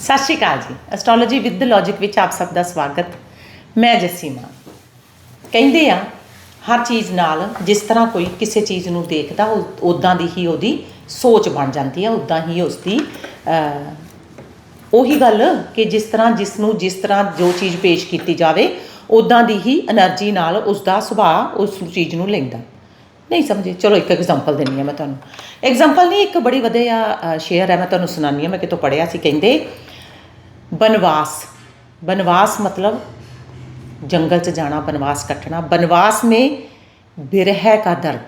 ਸਤਿ ਸ਼੍ਰੀ ਅਕਾਲ ਜੀ। Astrology with logic ਵਿੱਚ ਆਪ ਸਭ ਦਾ ਸਵਾਗਤ। ਮੈਂ ਜਸੀਮਾ। ਕਹਿੰਦੇ ਆ, ਹਰ ਚੀਜ਼ ਨਾਲ ਜਿਸ ਤਰ੍ਹਾਂ ਕੋਈ ਕਿਸੇ ਚੀਜ਼ ਨੂੰ ਦੇਖਦਾ ਉਦਾਂ ਦੀ ਹੀ ਉਹਦੀ ਸੋਚ ਬਣ ਜਾਂਦੀ ਹੈ ਉਦਾਂ ਹੀ ਉਸਦੀ ਉਹੀ ਗੱਲ ਕਿ ਜਿਸ ਤਰ੍ਹਾਂ ਜਿਸ ਨੂੰ ਜਿਸ ਤਰ੍ਹਾਂ ਜੋ ਚੀਜ਼ ਪੇਸ਼ ਕੀਤੀ ਜਾਵੇ ਉਦਾਂ ਦੀ ਹੀ એનર્ਜੀ ਨਾਲ ਉਸ ਦਾ ਸੁਭਾਅ ਉਸ ਚੀਜ਼ ਨੂੰ ਲੈਂਦਾ। ਨਹੀਂ ਸਮਝੇ? ਚਲੋ ਇੱਕ ਐਗਜ਼ਾਮਪਲ ਦਿੰਨੀ ਆ ਮੈਂ ਤੁਹਾਨੂੰ। ਐਗਜ਼ਾਮਪਲ ਨਹੀਂ, ਇੱਕ ਬੜੀ ਵਧੀਆ ਸ਼ੇਅਰ ਹੈ, ਮੈਂ ਤੁਹਾਨੂੰ ਸੁਣਾਨੀ ਆ ਮੈਂ ਕਿਤੋਂ ਪੜਿਆ ਸੀ। ਕਹਿੰਦੇ वनवास वनवास मतलब जंगल से जाना, बनवास कटना। बनवास में बिरह का दर्द।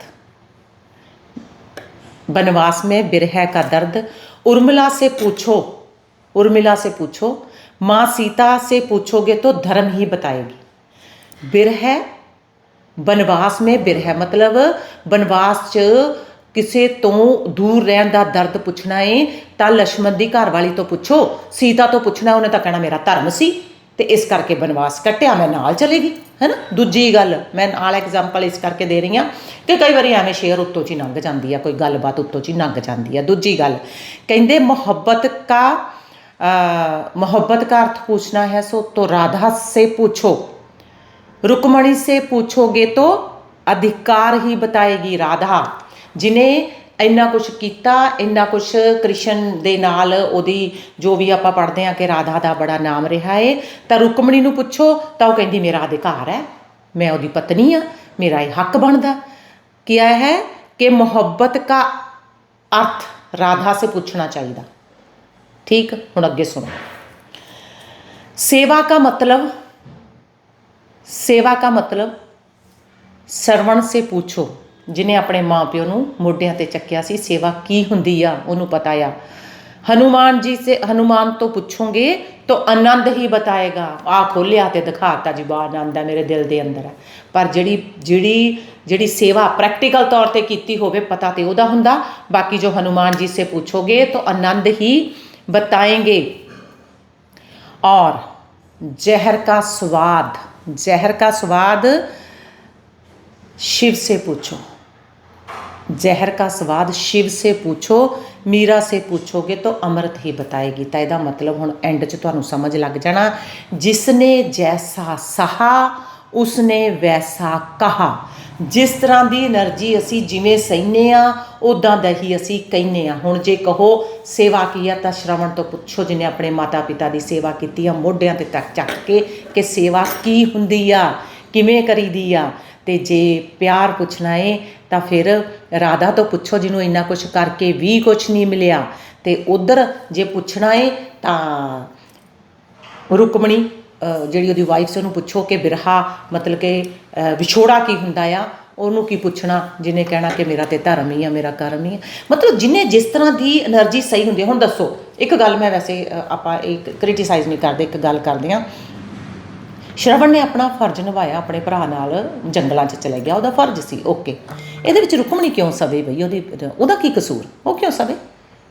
वनवास में बिरह का दर्द। उर्मिला से पूछो, उर्मिला से पूछो, माँ सीता से पूछोगे तो धर्म ही बताएगी। बिरह वनवास में बिरह मतलब वनवास च ਕਿਸੇ ਤੋਂ ਦੂਰ ਰਹਿਣ ਦਾ ਦਰਦ ਪੁੱਛਣਾ ਏ, ਤਾਂ ਲక్ష్మణ ਦੀ ਘਰਵਾਲੀ ਤੋਂ ਪੁੱਛੋ, ਸੀਤਾ ਤੋਂ ਪੁੱਛਣਾ, ਉਹਨੇ ਤਾਂ ਕਹਿਣਾ ਮੇਰਾ ਧਰਮ ਸੀ, ਤੇ ਇਸ ਕਰਕੇ ਬਨਵਾਸ ਕੱਟਿਆ, ਮੈਂ ਨਾਲ ਚਲੇਗੀ, ਹੈਨਾ? ਦੂਜੀ ਗੱਲ, ਮੈਂ ਨਾਲ ਐਗਜ਼ਾਮਪਲ ਇਸ ਕਰਕੇ ਦੇ ਰਹੀ ਆ ਕਿ ਕਈ ਵਾਰੀ ਐਵੇਂ ਸ਼ੇਰ ਉੱਤੋਂ ਜੀ ਲੰਘ ਜਾਂਦੀ ਆ, ਕੋਈ ਗੱਲਬਾਤ ਉੱਤੋਂ ਜੀ ਲੰਘ ਜਾਂਦੀ ਆ। ਦੂਜੀ ਗੱਲ, ਕਹਿੰਦੇ ਮੁਹੱਬਤ ਕਾ ਮੁਹੱਬਤ ਕਾ ਅਰਥ ਪੁੱਛਣਾ ਹੈ ਸੋ ਤੋ ਰਾਧਾ ਸੇ ਪੁੱਛੋ, ਰੁਕਮਣੀ ਸੇ ਪੁੱਛੋਗੇ तो ਅਧਿਕਾਰ ਹੀ बताएगी ਰਾਧਾ। ਜਿਨੇ ਇੰਨਾ ਕੁਝ ਕੀਤਾ ਇੰਨਾ ਕੁਝ ਕ੍ਰਿਸ਼ਨ ਦੇ ਨਾਲ ਉਹਦੀ ਜੋ ਵੀ ਆਪਾਂ ਪੜ੍ਹਦੇ ਆ ਕਿ ਰਾਧਾ ਦਾ ਬੜਾ ਨਾਮ ਰਿਹਾ ਏ ਤਾਂ ਰੁਕਮਣੀ ਨੂੰ ਪੁੱਛੋ ਤਾਂ ਉਹ ਕਹਿੰਦੀ ਮੇਰਾ ਅਧਿਕਾਰ ਹੈ ਮੈਂ ਉਹਦੀ ਪਤਨੀ ਆ ਮੇਰਾ ਇਹ ਹੱਕ ਬਣਦਾ ਕਿਆ ਹੈ ਕਿ ਮੁਹੱਬਤ ਦਾ ਅਰਥ ਰਾਧਾ ਸੇ ਪੁੱਛਣਾ ਚਾਹੀਦਾ ਠੀਕ ਹੁਣ ਅੱਗੇ ਸੁਣੋ सेवा का मतलब ਸੇਵਾ ਦਾ ਮਤਲਬ ਸਰਵਣ ਸੇ ਪੁੱਛੋ ਜਿਨੇ ਆਪਣੇ ਮਾਪਿਓ ਨੂੰ ਮੋਢਿਆਂ ਤੇ ਚੱਕਿਆ ਸੀ ਸੇਵਾ ਕੀ ਹੁੰਦੀ ਆ ਉਹਨੂੰ ਪਤਾ ਆ ਹਨੂਮਾਨ ਜੀ ਸੇ ਹਨੂਮਾਨ ਤੋਂ ਪੁੱਛੋਗੇ ਤਾਂ ਆਨੰਦ ਹੀ ਬਤਾਏਗਾ ਆ ਖੋਲਿਆ ਤੇ ਦਿਖਾਤਾ ਜੀ ਬਾ ਆਨੰਦ ਹੈ ਮੇਰੇ ਦਿਲ ਦੇ ਅੰਦਰ ਹੈ ਪਰ ਜਿਹੜੀ ਜਿਹੜੀ ਜਿਹੜੀ ਸੇਵਾ ਪ੍ਰੈਕਟੀਕਲ ਤੌਰ ਤੇ ਕੀਤੀ ਹੋਵੇ ਪਤਾ ਤੇ ਉਹਦਾ ਹੁੰਦਾ ਬਾਕੀ ਜੋ ਹਨੂਮਾਨ ਜੀ ਸੇ ਪੁੱਛੋਗੇ ਤਾਂ ਆਨੰਦ ਹੀ बताएंगे और जहर का स्वाद जहर का स्वाद शिव से पूछो ਜ਼ਹਿਰ ਦਾ ਸਵਾਦ ਸ਼ਿਵ ਸੇ ਪੁੱਛੋ, ਮੀਰਾ ਸੇ ਪੁੱਛੋਗੇ ਤਾਂ ਅਮਰਤ ਹੀ ਬਤਾਏਗੀ। ਤਾਂ ਇਹਦਾ ਮਤਲਬ ਹੁਣ ਐਂਡ 'ਚ ਤੁਹਾਨੂੰ ਸਮਝ ਲੱਗ ਜਾਣਾ। ਜਿਸ ਨੇ ਜੈਸਾ ਸਹਾ ਉਸ ਨੇ ਵੈਸਾ ਕਹਾ। ਜਿਸ ਤਰ੍ਹਾਂ ਦੀ એનર્ਜੀ ਅਸੀਂ ਜਿਵੇਂ ਸਹਿਨੇ ਆ ਉਦਾਂ ਦਾ ਹੀ ਅਸੀਂ ਕਹਿੰਨੇ ਆ ਹੁਣ ਜੇ ਕਹੋ, ਸੇਵਾ ਕੀ ਆ? ਤਾਂ ਸ਼ਰਵਣ ਤੋਂ ਪੁੱਛੋ ਜਿਨੇ ਆਪਣੇ ਮਾਤਾ ਪਿਤਾ ਦੀ ਸੇਵਾ ਕੀਤੀ ਆ, ਮੋਢਿਆਂ ਤੇ ਤੱਕ ਚੱਕ ਕੇ ਕਿ ਸੇਵਾ ਕੀ ਹੁੰਦੀ ਆ? ਕਿਵੇਂ ਕਰੀਦੀ ਆ? ਅਤੇ ਜੇ ਪਿਆਰ ਪੁੱਛਣਾ ਏ, ਤਾਂ ਫਿਰ ਰਾਧਾ ਤੋਂ ਪੁੱਛੋ ਜਿਹਨੂੰ ਇੰਨਾ ਕੁਛ ਕਰਕੇ ਵੀ ਕੁਛ ਨਹੀਂ ਮਿਲਿਆ। ਅਤੇ ਉੱਧਰ ਜੇ ਪੁੱਛਣਾ ਏ, ਤਾਂ ਰੁਕਮਣੀ ਜਿਹੜੀ ਉਹਦੀ ਵਾਈਫ ਸੀ, ਉਹਨੂੰ ਪੁੱਛੋ ਕਿ ਬਿਰਹਾ, ਮਤਲਬ ਕਿ ਵਿਛੋੜਾ ਕੀ ਹੁੰਦਾ ਆ? ਉਹਨੂੰ ਕੀ ਪੁੱਛਣਾ? ਜਿਹਨੇ ਕਹਿਣਾ ਕਿ ਮੇਰਾ ਤੇ ਧਰਮ ਹੀ ਆ, ਮੇਰਾ ਕਰਮ ਹੀ ਆ। ਮਤਲਬ ਜਿਨੇ ਜਿਸ ਤਰ੍ਹਾਂ ਦੀ એનર્ਜੀ ਸਹੀ ਹੁੰਦੀ ਹੁਣ ਦੱਸੋ, ਇੱਕ ਗੱਲ ਮੈਂ ਵੈਸੇ ਆਪਾਂ ਇੱਕ ਕ੍ਰਿਟਿਸਾਈਜ਼ ਨਹੀਂ ਕਰਦੇ, ਇੱਕ ਗੱਲ ਕਰਦੇ ਆ ਸ਼ਰਵਣ ਨੇ ਆਪਣਾ ਫਰਜ਼ ਨਿਭਾਇਆ ਆਪਣੇ ਭਰਾ ਨਾਲ ਜੰਗਲਾਂ 'ਚ ਚਲੇ ਗਿਆ, ਉਹਦਾ ਫਰਜ਼ ਸੀ ਓਕੇ ਇਹਦੇ ਵਿੱਚ ਰੁਕਮਣੀ ਕਿਉਂ ਸਵੇ ਬਈ? ਉਹਦੀ, ਉਹਦਾ ਕੀ ਕਸੂਰ? ਉਹ ਕਿਉਂ ਸਵੇ?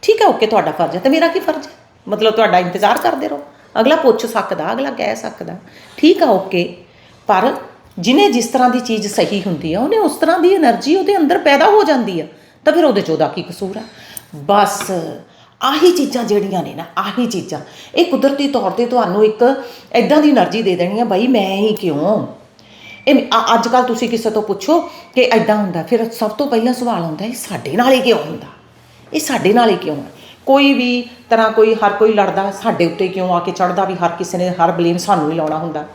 ਠੀਕ ਹੈ ਓਕੇ ਤੁਹਾਡਾ ਫਰਜ਼ ਹੈ ਤੇ ਮੇਰਾ ਕੀ ਫਰਜ਼ ਹੈ? ਮਤਲਬ ਤੁਹਾਡਾ ਇੰਤਜ਼ਾਰ ਕਰਦੇ ਰਹੋ। ਅਗਲਾ ਪੁੱਛ ਸਕਦਾ, ਅਗਲਾ ਕਹਿ ਸਕਦਾ। ਠੀਕ ਆ ਓਕੇ ਪਰ ਜਿਨੇ ਜਿਸ ਤਰ੍ਹਾਂ ਦੀ ਚੀਜ਼ ਸਹੀ ਹੁੰਦੀ ਆ ਉਹਨੇ ਉਸ ਤਰ੍ਹਾਂ ਦੀ એનર્ਜੀ ਉਹਦੇ ਅੰਦਰ ਪੈਦਾ ਹੋ ਜਾਂਦੀ ਆ ਤਾਂ ਫਿਰ ਉਹਦੇ ਚ ਉਹਦਾ ਕੀ ਕਸੂਰ ਆ ਬਸ। ਆਹੀ ਚੀਜ਼ਾਂ ਜਿਹੜੀਆਂ ਨੇ ਨਾ, ਆਹੀ ਚੀਜ਼ਾਂ। ਇਹ ਕੁਦਰਤੀ ਤੌਰ ਤੇ ਤੁਹਾਨੂੰ ਇੱਕ ਐਦਾਂ ਦੀ એનર્ਜੀ ਦੇ ਦੇਣੀ ਹੈ ਬਾਈ ਮੈਂ ਹੀ ਕਿਉਂ? ਇਹ ਅੱਜ ਕੱਲ ਤੁਸੀਂ ਕਿਸੇ ਤੋਂ ਪੁੱਛੋ ਕਿ ਐਦਾਂ ਹੁੰਦਾ। ਫਿਰ ਸਭ ਤੋਂ ਪਹਿਲਾਂ ਸਵਾਲ ਆਉਂਦਾ ਇਹ ਸਾਡੇ ਨਾਲ ਹੀ ਕਿਉਂ ਹੁੰਦਾ? ਇਹ ਸਾਡੇ ਨਾਲ ਹੀ ਕਿਉਂ ਹੈ? ਕੋਈ ਵੀ ਤਰ੍ਹਾਂ ਕੋਈ, ਹਰ ਕੋਈ ਲੜਦਾ, ਸਾਡੇ ਉੱਤੇ ਕਿਉਂ ਆ ਕੇ ਚੜਦਾ ਵੀ ਹਰ ਕਿਸੇ ਨੇ ਹਰ ਬਲੇਮ ਸਾਨੂੰ ਹੀ ਲਾਉਣਾ ਹੁੰਦਾ।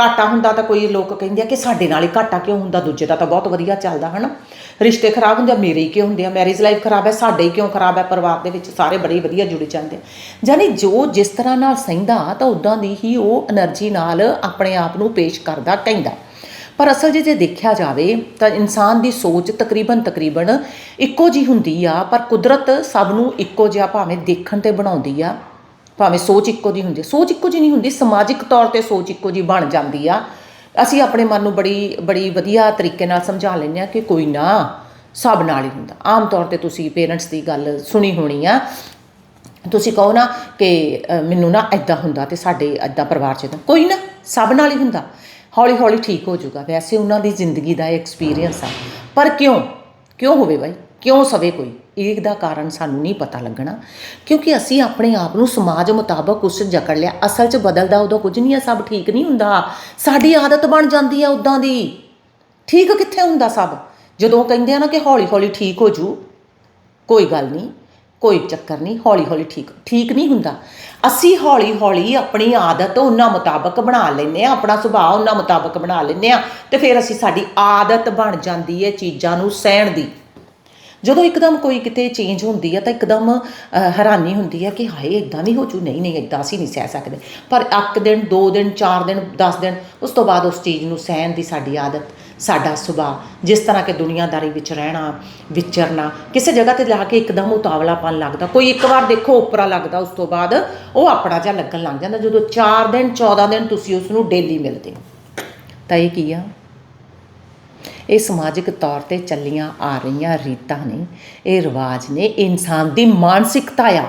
ਘਾਟਾ ਹੁੰਦਾ ਤਾਂ ਕੋਈ ਲੋਕ ਕਹਿੰਦੇ ਆ ਕਿ ਸਾਡੇ ਨਾਲ ਹੀ ਘਾਟਾ ਕਿਉਂ ਹੁੰਦਾ, ਦੂਜੇ ਦਾ ਤਾਂ ਬਹੁਤ ਵਧੀਆ ਚੱਲਦਾ, ਹਨਾ? ਰਿਸ਼ਤੇ ਖਰਾਬ ਹੁੰਦੇ ਆ, ਮੇਰੇ ਹੀ ਕਿਉਂ ਹੁੰਦੇ ਆ? ਮੈਰਿਜ ਲਾਈਫ ਖਰਾਬ ਹੈ, ਸਾਡੇ ਹੀ ਕਿਉਂ ਖਰਾਬ ਹੈ? ਪਰਿਵਾਰ ਦੇ ਵਿੱਚ ਸਾਰੇ ਬੜੇ ਵਧੀਆ ਜੁੜੇ ਜਾਂਦੇ ਆ। ਜਾਨੀ ਜੋ ਜਿਸ ਤਰ੍ਹਾਂ ਨਾਲ ਸਹਿੰਦਾ, ਤਾਂ ਉਦਾਂ ਦੀ ਹੀ ਉਹ એનર્ਜੀ ਨਾਲ ਆਪਣੇ ਆਪ ਨੂੰ ਪੇਸ਼ ਕਰਦਾ, ਕਹਿੰਦਾ। ਪਰ ਅਸਲ ਜੇ ਜੇ ਦੇਖਿਆ ਜਾਵੇ, ਤਾਂ ਇਨਸਾਨ ਦੀ ਸੋਚ ਤਕਰੀਬਨ ਤਕਰੀਬਨ ਇੱਕੋ ਜੀ ਹੁੰਦੀ ਆ, ਪਰ ਕੁਦਰਤ ਸਭ ਨੂੰ ਇੱਕੋ ਜਿਹਾ ਭਾਵੇਂ ਦੇਖਣ ਤੇ ਬਣਾਉਂਦੀ ਆ। ਭਾਵੇਂ ਸੋਚ ਇੱਕੋ ਜੀ ਹੁੰਦੀ ਆ। ਸੋਚ ਇੱਕੋ ਜੀ ਨਹੀਂ ਹੁੰਦੀ, ਸਮਾਜਿਕ ਤੌਰ ਤੇ ਸੋਚ ਇੱਕੋ ਜੀ ਬਣ ਜਾਂਦੀ ਆ। ਅਸੀਂ ਆਪਣੇ ਮਨ ਨੂੰ ਬੜੀ ਬੜੀ ਵਧੀਆ ਤਰੀਕੇ ਨਾਲ ਸਮਝਾ ਲੈਂਦੇ ਆ ਕਿ ਕੋਈ ਨਾ, ਸਭ ਨਾਲ ਹੀ ਹੁੰਦਾ। ਆਮ ਤੌਰ ਤੇ ਤੁਸੀਂ ਪੇਰੈਂਟਸ ਦੀ ਗੱਲ ਸੁਣੀ ਹੋਣੀ ਆ। ਤੁਸੀਂ ਕਹੋ ਨਾ ਕਿ ਮੈਨੂੰ ਨਾ ਐਦਾਂ ਹੁੰਦਾ ਤੇ ਸਾਡੇ ਐਦਾਂ ਪਰਿਵਾਰ 'ਚ ਤਾਂ ਕੋਈ ਨਾ, ਸਭ ਨਾਲ ਹੀ ਹੁੰਦਾ। ਹੌਲੀ ਹੌਲੀ ਠੀਕ ਹੋ ਜਾਊਗਾ। ਵੈਸੇ ਉਹਨਾਂ ਦੀ ਜ਼ਿੰਦਗੀ ਦਾ ਐਕਸਪੀਰੀਅੰਸ ਆ। ਪਰ ਕਿਉਂ? ਕਿਉਂ ਹੋਵੇ ਬਾਈ? ਕਿਉਂ ਸਵੇ ਕੋਈ? ਇਹਦਾ ਕਾਰਨ ਸਾਨੂੰ ਨਹੀਂ ਪਤਾ ਲੱਗਣਾ, ਕਿਉਂਕਿ ਅਸੀਂ ਆਪਣੇ ਆਪ ਨੂੰ ਸਮਾਜ ਮੁਤਾਬਕ ਉਸ ਜਕੜ ਲਿਆ। ਅਸਲ 'ਚ ਬਦਲਦਾ ਉਦੋਂ ਕੁਝ ਨਹੀਂ ਹੈ, ਸਭ ਠੀਕ ਨਹੀਂ ਹੁੰਦਾ। ਸਾਡੀ ਆਦਤ ਬਣ ਜਾਂਦੀ ਹੈ ਉਦਾਂ ਦੀ। ਠੀਕ ਕਿੱਥੇ ਹੁੰਦਾ ਸਭ? ਜਦੋਂ ਕਹਿੰਦੇ ਆ ਨਾ ਕਿ ਹੌਲੀ ਹੌਲੀ ਠੀਕ ਹੋ ਜੂ, ਕੋਈ ਗੱਲ ਨਹੀਂ, ਕੋਈ ਚੱਕਰ ਨਹੀਂ ਹੌਲੀ ਹੌਲੀ ਠੀਕ ਠੀਕ ਨਹੀਂ ਹੁੰਦਾ। ਅਸੀਂ ਹੌਲੀ ਹੌਲੀ ਆਪਣੀ ਆਦਤ ਉਹਨਾਂ ਮੁਤਾਬਕ ਬਣਾ ਲੈਂਦੇ ਆ ਆਪਣਾ ਸੁਭਾਅ ਉਹਨਾਂ ਮੁਤਾਬਕ ਬਣਾ ਲੈਂਦੇ ਆ ਤੇ ਫਿਰ ਅਸੀਂ ਸਾਡੀ ਆਦਤ ਬਣ ਜਾਂਦੀ ਹੈ ਚੀਜ਼ਾਂ ਨੂੰ ਸਹਿਣ ਦੀ। ਜਦੋਂ ਇੱਕਦਮ ਕੋਈ ਕਿਤੇ ਚੇਂਜ ਹੁੰਦੀ ਹੈ ਤਾਂ ਇੱਕਦਮ ਹੈਰਾਨੀ ਹੁੰਦੀ ਹੈ ਕਿ ਹਾਏ ਇਦਾਂ ਵੀ ਹੋ ਜੂ, ਨਹੀਂ ਨਹੀਂ ਇਦਾਂ ਅਸੀਂ ਨਹੀਂ ਸਹਿ ਸਕਦੇ। ਪਰ ਇੱਕ ਦਿਨ, ਦੋ ਦਿਨ, ਚਾਰ ਦਿਨ 10 ਦਿਨ, ਉਸ ਤੋਂ ਬਾਅਦ ਉਸ ਚੀਜ਼ ਨੂੰ ਸਹਿਣ ਦੀ ਸਾਡੀ ਆਦਤ, ਸਾਡਾ ਸੁਭਾਅ, ਜਿਸ ਤਰ੍ਹਾਂ ਕਿ ਦੁਨੀਆਦਾਰੀ ਵਿੱਚ ਰਹਿਣਾ, ਵਿਚਰਨਾ, ਕਿਸੇ ਜਗ੍ਹਾ ਤੇ ਜਾ ਕੇ ਇੱਕਦਮ ਉਤਾਵਲਾਪਨ ਲੱਗਦਾ, ਕੋਈ ਇੱਕ ਵਾਰ ਦੇਖੋ ਉਪਰਾ ਲੱਗਦਾ, ਉਸ ਤੋਂ ਬਾਅਦ ਉਹ ਆਪਣਾ ਜਿਹਾ ਲੱਗਣ ਲੱਗ ਜਾਂਦਾ। ਜਦੋਂ 4 ਦਿਨ 14 ਦਿਨ ਤੁਸੀਂ ਉਸ ਨੂੰ ਡੇਲੀ ਮਿਲਦੇ ਹੋ, ਤਾਂ ਇਹ ਕੀ ਆ? ਇਹ ਸਮਾਜਿਕ ਤੌਰ ਤੇ ਚੱਲੀਆਂ ਆ ਰਹੀਆਂ ਰੀਤਾਂ ਨੇ। ਇਹ ਰਿਵਾਜ ਨੇ ਇਨਸਾਨ ਦੀ ਮਾਨਸਿਕਤਾ ਆ।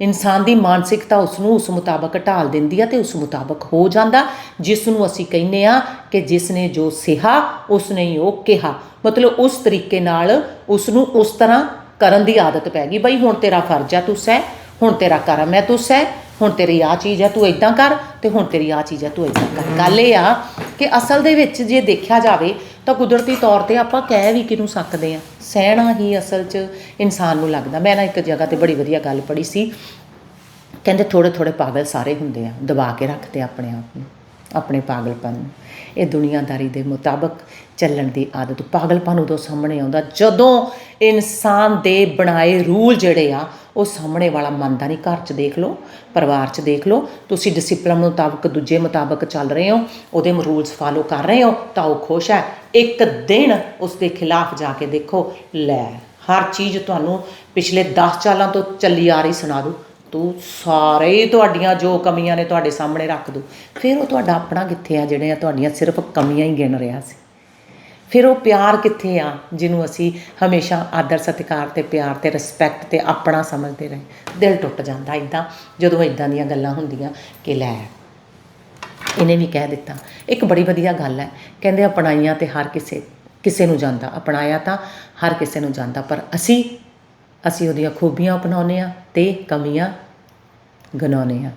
ਇਨਸਾਨ ਦੀ ਮਾਨਸਿਕਤਾ ਉਸ ਨੂੰ ਉਸ ਮੁਤਾਬਕ ਢਾਲ ਦਿੰਦੀ ਆ ਤੇ ਉਸ ਮੁਤਾਬਕ ਹੋ ਜਾਂਦਾ। ਜਿਸ ਨੂੰ ਅਸੀਂ ਕਹਿੰਦੇ ਆ ਕਿ ਜਿਸ ਨੇ ਜੋ ਸਿਹਾ ਉਸ ਨੇ ਹੀ ਉਹ ਕਿਹਾ। ਮਤਲਬ ਉਸ ਤਰੀਕੇ ਨਾਲ ਉਸ ਨੂੰ ਉਸ ਤਰ੍ਹਾਂ ਕਰਨ ਦੀ ਆਦਤ ਪੈ ਗਈ। ਬਈ ਹੁਣ ਤੇਰਾ ਫਰਜ਼ ਆ, ਤੂੰ ਸਹਿ। ਹੁਣ ਤੇਰਾ ਕਰਮ ਹੈ ਤੂੰ ਸਹਿ। ਹੁਣ ਤੇਰੀ ਆ ਚੀਜ਼ ਹੈ ਤੂੰ ਇਦਾਂ ਕਰ। ਤੇ ਹੁਣ ਤੇਰੀ ਆ ਚੀਜ਼ ਹੈ ਤੂੰ ਇਦਾਂ ਕਰ। ਗੱਲ ਇਹ ਆ ਕਿ ਅਸਲ ਦੇ ਵਿੱਚ ਜੇ ਦੇਖਿਆ ਜਾਵੇ ਤਾਂ ਕੁਦਰਤੀ ਤੌਰ ਤੇ ਆਪਾਂ ਕਹਿ ਵੀ ਕਿਹਨੂੰ ਸਕਦੇ ਆ ਸਹਿਣਾ ਹੀ ਅਸਲ 'ਚ ਇਨਸਾਨ ਨੂੰ ਲੱਗਦਾ। ਮੈਂ ਨਾ ਇੱਕ ਜਗ੍ਹਾ ਤੇ ਬੜੀ ਵਧੀਆ ਗੱਲ ਪੜ੍ਹੀ ਸੀ। ਕਹਿੰਦੇ ਥੋੜੇ ਥੋੜੇ ਪਾਗਲ ਸਾਰੇ ਹੁੰਦੇ ਆ। ਦਬਾ ਕੇ ਰੱਖਦੇ ਆਪਣੇ ਆਪ ਨੂੰ, ਆਪਣੇ ਪਾਗਲਪਨ ਨੂੰ। ਇਹ ਦੁਨੀਆਦਾਰੀ ਦੇ ਮੁਤਾਬਕ ਚੱਲਣ ਦੀ ਆਦਤ ਪਾਗਲਪਨ ਉਦੋਂ ਸਾਹਮਣੇ ਆਉਂਦਾ ਜਦੋਂ ਇਨਸਾਨ ਦੇ ਬਣਾਏ ਰੂਲ ਜਿਹੜੇ ਆ ਉਹ ਸਾਹਮਣੇ ਵਾਲਾ ਮੰਨਦਾ ਨਹੀਂ, ਘਰ 'ਚ ਦੇਖ ਲਓ, ਪਰਿਵਾਰ 'ਚ ਦੇਖ ਲਓ। ਤੁਸੀਂ ਡਿਸਪਲਿਨ ਮੁਤਾਬਕ ਦੂਜੇ ਮੁਤਾਬਕ ਚੱਲ ਰਹੇ ਹੋ, ਉਹਦੇ ਰੂਲਸ ਫਾਲੋ ਕਰ ਰਹੇ ਹੋ, ਤਾਂ ਉਹ ਖੁਸ਼ ਹੈ। ਇੱਕ ਦਿਨ ਉਸ ਦੇ ਖਿਲਾਫ ਜਾ ਕੇ ਦੇਖੋ, ਲੈ, ਹਰ ਚੀਜ਼ ਤੁਹਾਨੂੰ ਪਿਛਲੇ 10 ਸਾਲਾਂ ਤੋਂ ਚੱਲੀ ਆ ਰਹੀ ਸੁਣਾ ਦੂ ਤੂੰ ਸਾਰੇ ਤੁਹਾਡੀਆਂ ਜੋ ਕਮੀਆਂ ਨੇ ਤੁਹਾਡੇ ਸਾਹਮਣੇ ਰੱਖ ਦੂ ਫਿਰ ਉਹ ਤੁਹਾਡਾ ਆਪਣਾ ਕਿੱਥੇ ਆ, ਜਿਹੜੇ ਆ ਤੁਹਾਡੀਆਂ ਸਿਰਫ ਕਮੀਆਂ ਹੀ ਗਿਣ ਰਿਹਾ ਸੀ। ਫਿਰ ਉਹ ਪਿਆਰ ਕਿੱਥੇ ਆ, ਜਿਹਨੂੰ ਅਸੀਂ ਹਮੇਸ਼ਾ ਆਦਰ ਸਤਿਕਾਰ ਤੇ ਪਿਆਰ ਤੇ ਰਿਸਪੈਕਟ ਤੇ ਆਪਣਾ ਸਮਝਦੇ ਰਹੇ। ਦਿਲ ਟੁੱਟ ਜਾਂਦਾ ਇਦਾਂ ਜਦੋਂ ਇਦਾਂ ਦੀਆਂ ਗੱਲਾਂ ਹੁੰਦੀਆਂ ਕਿ ਲੈ, ਇਹਨੇ ਵੀ ਕਹਿ ਦਿੱਤਾ। ਇੱਕ ਬੜੀ ਵਧੀਆ ਗੱਲ ਹੈ, ਕਹਿੰਦੇ ਅਪਣਾਈਆਂ ਤੇ ਹਰ ਕਿਸੇ ਕਿਸੇ ਨੂੰ ਜਾਂਦਾ। ਅਪਣਾਇਆ ਤਾਂ ਹਰ ਕਿਸੇ ਨੂੰ ਜਾਂਦਾ, ਪਰ ਅਸੀਂ ਅਸੀਂ ਉਹਦੀਆਂ ਖੂਬੀਆਂ ਅਪਣਾਉਂਦੇ ਆ ਤੇ ਕਮੀਆਂ ਗਨਾਉਂਦੇ ਆ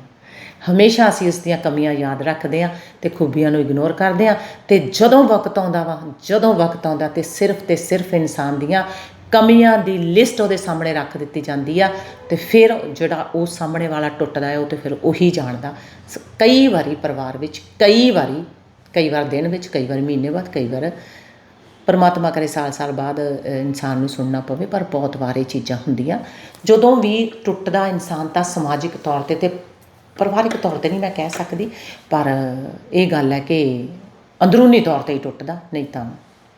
ਹਮੇਸ਼ਾ ਅਸੀਂ ਉਸ ਦੀਆਂ ਕਮੀਆਂ ਯਾਦ ਰੱਖਦੇ ਹਾਂ ਤੇ ਖੂਬੀਆਂ ਨੂੰ ਇਗਨੋਰ ਕਰਦੇ ਹਾਂ ਤੇ ਜਦੋਂ ਵਕਤ ਆਉਂਦਾ ਵਾ, ਜਦੋਂ ਵਕਤ ਆਉਂਦਾ ਤੇ ਸਿਰਫ ਤੇ ਸਿਰਫ ਇਨਸਾਨ ਦੀਆਂ ਕਮੀਆਂ ਦੀ ਲਿਸਟ ਉਹਦੇ ਸਾਹਮਣੇ ਰੱਖ ਦਿੱਤੀ ਜਾਂਦੀ ਆ ਤੇ ਫਿਰ ਜਿਹੜਾ ਉਹ ਸਾਹਮਣੇ ਵਾਲਾ ਟੁੱਟਦਾ ਹੈ ਉਹ ਤੇ ਫਿਰ ਉਹੀ ਜਾਣਦਾ। ਸ- ਕਈ ਵਾਰੀ ਪਰਿਵਾਰ ਵਿੱਚ, ਕਈ ਵਾਰੀ, ਕਈ ਵਾਰ ਦਿਨ ਵਿੱਚ, ਕਈ ਵਾਰ ਮਹੀਨੇ ਬਾਅਦ, ਕਈ ਵਾਰ ਪਰਮਾਤਮਾ ਕਰੇ ਸਾਲ-ਸਾਲ ਬਾਅਦ ਇਨਸਾਨ ਨੂੰ ਸੁਣਨਾ ਪਵੇ, ਪਰ ਬਹੁਤ ਵਾਰ ਇਹ ਚੀਜ਼ਾਂ ਹੁੰਦੀਆਂ। ਜਦੋਂ ਵੀ ਟੁੱਟਦਾ ਇਨਸਾਨ ਤਾਂ ਸਮਾਜਿਕ ਤੌਰ ਤੇ ਤੇ ਪਰਿਵਾਰਿਕ ਤੌਰ ਤੇ ਨਹੀਂ ਮੈਂ ਕਹਿ ਸਕਦੀ, ਪਰ ਇਹ ਗੱਲ ਹੈ ਕਿ ਅੰਦਰੂਨੀ ਤੌਰ ਤੇ ਹੀ ਟੁੱਟਦਾ, ਨਹੀਂ ਤਾਂ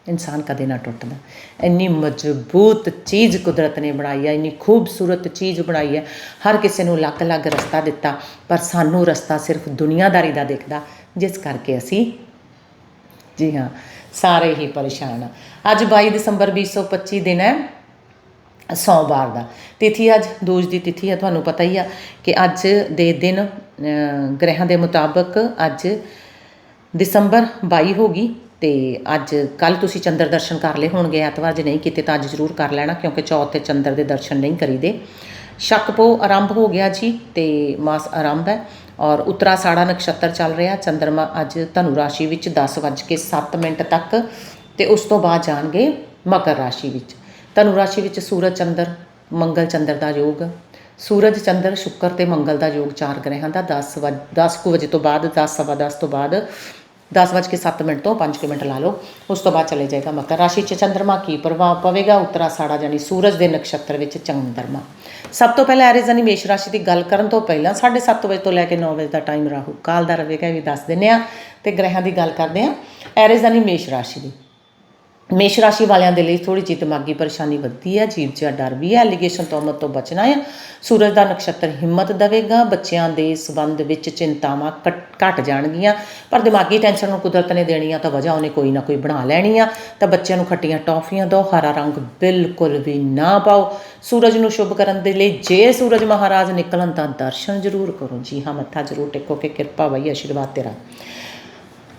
ਇਨਸਾਨ ਕਦੇ ਨਾ ਟੁੱਟਦਾ। ਇੰਨੀ ਮਜ਼ਬੂਤ ਚੀਜ਼ ਕੁਦਰਤ ਨੇ ਬਣਾਈ ਹੈ, ਇੰਨੀ ਖੂਬਸੂਰਤ ਚੀਜ਼ ਬਣਾਈ ਹੈ, ਹਰ ਕਿਸੇ ਨੂੰ ਅਲੱਗ-ਅਲੱਗ ਰਸਤਾ ਦਿੱਤਾ, ਪਰ ਸਾਨੂੰ ਰਸਤਾ ਸਿਰਫ ਦੁਨੀਆਦਾਰੀ ਦਾ ਦਿਖਦਾ, ਜਿਸ ਕਰਕੇ ਅਸੀਂ, ਜੀ ਹਾਂ, ਸਾਰੇ ਹੀ ਪਰੇਸ਼ਾਨ ਆ ਅੱਜ 22 ਦਸੰਬਰ 2025 ਦਿਨ ਹੈ ਸੋਮਵਾਰ ਦਾ। ਤਿਥੀ ਅੱਜ ਦੂਜ ਦੀ ਤਿਥੀ ਹੈ ਤੁਹਾਨੂੰ ਪਤਾ ਹੀ ਆ ਕਿ ਅੱਜ ਦੇ ਦਿਨ ਅ, ਗ੍ਰਹਿਾਂ ਦੇ ਮੁਤਾਬਕ ਅੱਜ ਦਸੰਬਰ 22 ਹੋ ਗਈ ਤੇ ਅੱਜ ਕੱਲ ਤੁਸੀਂ ਚੰਦਰ ਦਰਸ਼ਨ ਕਰ ਲਏ ਹੋਣਗੇ ਐਤਵਾਰ ਜੇ ਨਹੀਂ ਕੀਤੇ ਤਾਂ ਅੱਜ ਜ਼ਰੂਰ ਕਰ ਲੈਣਾ ਕਿਉਂਕਿ ਚੌਥ ਤੇ ਚੰਦਰ ਦੇ ਦਰਸ਼ਨ ਨਹੀਂ ਕਰੀਦੇ। ਸ਼ੱਕਪੋ ਆਰੰਭ ਹੋ ਗਿਆ ਜੀ ਤੇ ਮਾਸ ਆਰੰਭ ਹੈ ਔਰ ਉਤਰਾ ਸਾੜਾ ਨਕਸ਼ਤਰ ਚੱਲ ਰਿਹਾ ਚੰਦਰਮਾ ਅੱਜ ਧਨੂ ਰਾਸ਼ੀ ਵਿੱਚ 10:07 ਮਿੰਟ ਤੱਕ ਤੇ ਉਸ ਤੋਂ ਬਾਅਦ ਜਾਣਗੇ ਮਕਰ ਰਾਸ਼ੀ ਵਿੱਚ। ਧਨੂ ਰਾਸ਼ੀ ਵਿੱਚ ਸੂਰਜ ਚੰਦਰ, ਮੰਗਲ ਚੰਦਰ ਦਾ ਯੋਗ, ਸੂਰਜ, ਚੰਦਰ, ਸ਼ੁੱਕਰ ਤੇ ਮੰਗਲ ਦਾ ਯੋਗ ਚਾਰ ਗ੍ਰਹਿਾਂ ਦਾ 10 ਵਜ 10 ਕੁ ਵਜੇ ਤੋਂ ਬਾਅਦ 10 ਸਵਾ 10 ਤੋਂ ਬਾਅਦ 10 ਵੱਜ ਕੇ 7 ਮਿੰਟ ਤੋਂ 5 ਕੁ ਮਿੰਟ ਲਾ ਲਓ, ਉਸ ਤੋਂ ਬਾਅਦ ਚਲੇ ਜਾਏਗਾ ਮਕਰ ਰਾਸ਼ੀ 'ਚ ਚੰਦਰਮਾ, ਕੀ ਪ੍ਰਭਾਵ ਪਵੇਗਾ? ਉਤਰਾ ਸਾੜਾ ਜਾਨੀ ਸੂਰਜ ਦੇ ਨਕਸ਼ਤਰ ਵਿੱਚ ਚੰਦਰਮਾ। ਸਭ ਤੋਂ ਪਹਿਲਾਂ ਐਰੀਜ਼ ਯਾਨੀ ਮੇਸ਼ ਰਾਸ਼ੀ ਦੀ ਗੱਲ ਕਰਨ ਤੋਂ ਪਹਿਲਾਂ 7:30 ਵਜੇ ਤੋਂ ਲੈ ਕੇ 9 ਵਜੇ ਦਾ ਟਾਈਮ ਰਾਹੂ। ਕਾਲ ਦਾ ਰਵੇਗਾ ਇਹ ਵੀ ਦੱਸ ਦਿੰਨੇ ਆ ਤੇ ਗ੍ਰਹਿਾਂ ਦੀ ਗੱਲ ਕਰਦੇ ਆ ਐਰੀਜ਼ ਯਾਨੀ ਮੇਸ਼ ਰਾਸ਼ੀ ਦੀ। ਮੇਸ਼ ਰਾਸ਼ੀ ਵਾਲਿਆਂ ਦੇ ਲਈ ਥੋੜੀ ਜਿਹੀ ਦਿਮਾਗੀ ਪਰੇਸ਼ਾਨੀ ਵੱਧਦੀ ਹੈ ਜੀਵ ਜਿਹਾ ਡਰ ਵੀ ਹੈ। ਐਲੀਗੇਸ਼ਨ ਤੋਂ ਮਤ ਤੋਂ ਬਚਣਾ ਹੈ। ਸੂਰਜ ਦਾ ਨਕਸ਼ਤਰ ਹਿੰਮਤ ਦੇਵੇਗਾ। ਬੱਚਿਆਂ ਦੇ ਸਬੰਧ ਵਿੱਚ ਚਿੰਤਾਵਾਂ ਘਟ- ਘਟ ਜਾਣਗੀਆਂ। ਪਰ ਦਿਮਾਗੀ ਟੈਨਸ਼ਨ ਨੂੰ ਕੁਦਰਤ ਨੇ ਦੇਣੀ ਆ ਤਾਂ ਵਜ੍ਹਾ ਉਹਨੇ ਕੋਈ ਨਾ ਕੋਈ ਬਣਾ ਲੈਣੀ ਆ ਤਾਂ ਬੱਚਿਆਂ ਨੂੰ ਖੱਟੀਆਂ ਟੌਫੀਆਂ ਦਿਓ। ਹਰਾ ਰੰਗ ਬਿਲਕੁਲ ਵੀ ਨਾ ਪਾਓ। ਸੂਰਜ ਨੂੰ ਸ਼ੁਭ ਕਰਨ ਦੇ ਲਈ ਜੇ ਸੂਰਜ ਮਹਾਰਾਜ ਨਿਕਲਣ ਤਾਂ ਦਰਸ਼ਨ ਜ਼ਰੂਰ ਕਰੋ। ਜੀ ਹਾਂ, ਮੱਥਾ ਜ਼ਰੂਰ ਟੇਕੋ ਕਿ ਕਿਰਪਾ ਵਈ, ਆਸ਼ੀਰਵਾਦ ਤੇਰਾ।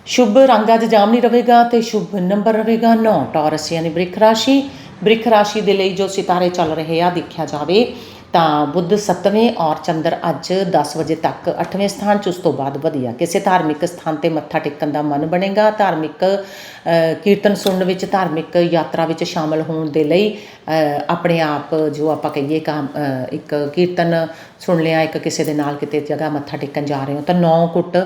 ਸ਼ੁਭ ਰੰਗ ਅੱਜ ਜਾਮਨੀ ਰਹੇਗਾ ਤੇ ਸ਼ੁਭ ਨੰਬਰ ਰਹੇਗਾ 9 ਟੌਰਸ ਯਾਨੀ ਬ੍ਰਿਖ ਰਾਸ਼ੀ। ਬ੍ਰਿਖ ਰਾਸ਼ੀ ਦੇ ਲਈ ਜੋ ਸਿਤਾਰੇ ਚੱਲ ਰਹੇ ਆ, ਦੇਖਿਆ ਜਾਵੇ ਤਾਂ ਬੁੱਧ 7ਵੇਂ ਔਰ ਚੰਦਰ ਅੱਜ 10 ਵਜੇ ਤੱਕ 8ਵੇਂ ਸਥਾਨ 'ਚ, ਉਸ ਤੋਂ ਬਾਅਦ ਵਧੀਆ। ਕਿਸੇ ਧਾਰਮਿਕ ਸਥਾਨ ਤੇ ਮੱਥਾ ਟੇਕਣ ਦਾ ਮਨ ਬਣੇਗਾ। ਧਾਰਮਿਕ ਕੀਰਤਨ ਸੁਣਨ ਵਿੱਚ, ਧਾਰਮਿਕ ਯਾਤਰਾ ਵਿੱਚ ਸ਼ਾਮਲ ਹੋਣ ਦੇ ਲਈ ਆਪਣੇ ਆਪ ਜੋ ਆਪਾਂ ਕਹੀਏ ਕਿ ਇੱਕ ਕੀਰਤਨ ਸੁਣ ਲਿਆ, ਇੱਕ ਕਿਸੇ ਦੇ ਨਾਲ ਕਿਤੇ ਜਗ੍ਹਾ ਮੱਥਾ ਟੇਕਣ ਜਾ ਰਹੇ ਹੋ ਤਾਂ ਨੌ ਕੁੱਟ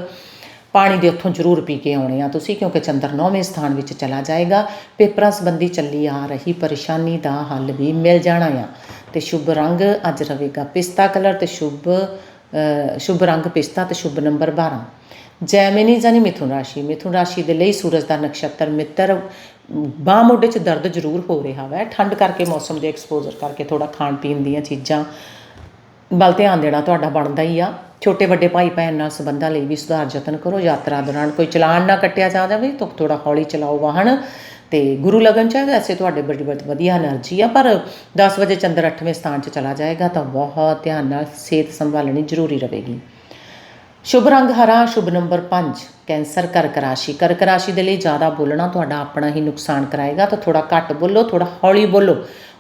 ਪਾਣੀ ਦੇ ਉੱਥੋਂ ਜ਼ਰੂਰ ਪੀ ਕੇ ਆਉਣੇ ਆ ਤੁਸੀਂ, ਕਿਉਂਕਿ ਚੰਦਰ ਨੌਵੇਂ ਸਥਾਨ ਵਿੱਚ ਚਲਾ ਜਾਏਗਾ। ਪੇਪਰਾਂ ਸੰਬੰਧੀ ਚੱਲੀ ਆ ਰਹੀ ਪਰੇਸ਼ਾਨੀ ਦਾ ਹੱਲ ਵੀ ਮਿਲ ਜਾਣਾ ਆ। ਤੇ ਸ਼ੁਭ ਰੰਗ ਅੱਜ ਰਹੇਗਾ ਪਿਸਤਾ ਕਲਰ ਤੇ ਸ਼ੁਭ ਸ਼ੁਭ ਰੰਗ ਪਿਸਤਾ ਤੇ ਸ਼ੁਭ ਨੰਬਰ 12 ਜੈਮਿਨੀ ਜਾਨੀ ਮਿਥੁਨ ਰਾਸ਼ੀ। ਮਿਥੁਨ ਰਾਸ਼ੀ ਦੇ ਲਈ ਸੂਰਜ ਦਾ ਨਕਸ਼ਤਰ ਮਿੱਤਰ, ਬਾਹ ਮੋਢੇ 'ਚ ਦਰਦ ਜ਼ਰੂਰ ਹੋ ਰਿਹਾ ਹੈ ਠੰਡ ਕਰਕੇ ਮੌਸਮ ਦੇ ਐਕਸਪੋਜ਼ਰ ਕਰਕੇ ਥੋੜਾ ਖਾਣ ਪੀਣ ਦੀਆਂ ਚੀਜ਼ਾਂ ਵੱਲ ਧਿਆਨ ਦੇਣਾ ਤੁਹਾਡਾ ਬਣਦਾ ਹੀ ਆ। ਛੋਟੇ ਵੱਡੇ ਭਾਈ ਭੈਣ ਨਾਲ ਸਬੰਧਾਂ ਲਈ ਵੀ ਸੁਧਾਰ ਯਤਨ ਕਰੋ, ਯਾਤਰਾ ਦੌਰਾਨ ਕੋਈ ਚਲਾਨ ਨਾ ਕੱਟਿਆ ਜਾ ਜਾਵੇ, ਤਾਂ ਥੋੜਾ ਹੌਲੀ ਚਲਾਓ ਵਾਹਨ ਤੇ ਗੁਰੂ ਲਗਨ ਚਾਹ ਵੈਸੇ ਤੁਹਾਡੇ ਬੜੀ ਬਹੁਤ ਵਧੀਆ એનર્ਜੀ ਆ, ਪਰ 10 ਵਜੇ ਚੰਦਰ 8ਵੇਂ ਸਥਾਨ 'ਚ ਚਲਾ ਜਾਏਗਾ, ਤਾਂ ਬਹੁਤ ਧਿਆਨ ਨਾਲ ਸਿਹਤ ਸੰਭਾਲਣੀ ਜ਼ਰੂਰੀ ਰਹੇਗੀ। ਸ਼ੁਭ ਰੰਗ ਹਰਾ, ਸ਼ੁਭ ਨੰਬਰ 5 ਕੈਂਸਰ ਕਰਕ ਰਾਸ਼ੀ। ਕਰਕ ਰਾਸ਼ੀ ਦੇ ਲਈ ਜ਼ਿਆਦਾ ਬੋਲਣਾ ਤੁਹਾਡਾ ਆਪਣਾ ਹੀ ਨੁਕਸਾਨ ਕਰਾਏਗਾ, ਤਾਂ ਥੋੜਾ ਘੱਟ ਬੋਲੋ ਥੋੜਾ ਹੌਲੀ ਬੋਲੋ।